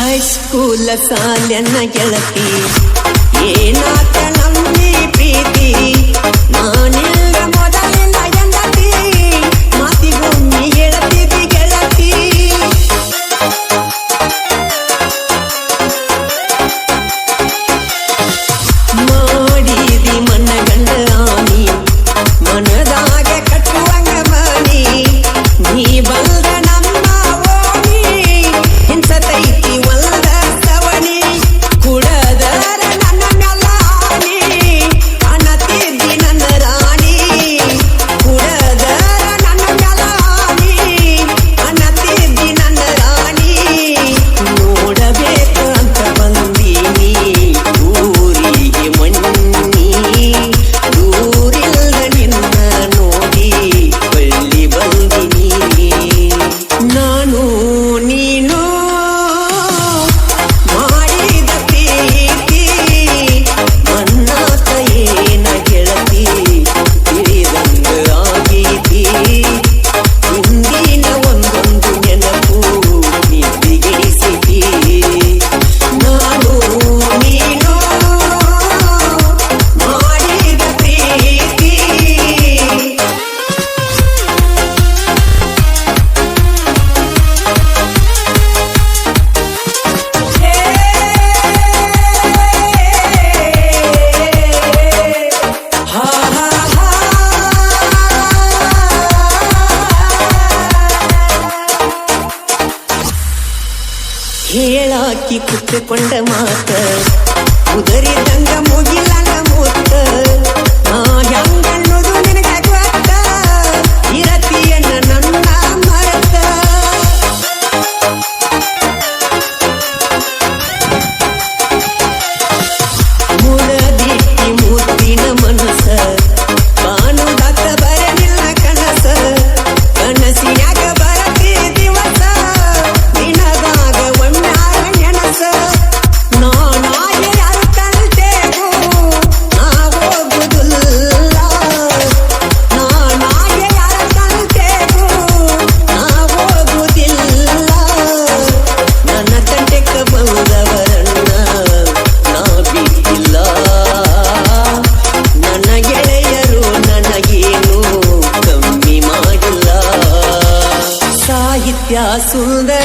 ಹೈಸ್ಕೂಲ ಸಾಲನ ಗೆಳತಿ ಏನಾತ ನಂಬಿ ಪ್ರೀತಿ? ನಾನೇ ஆக்கி குத்து கொண்ட மாத்த உதறித சுந்த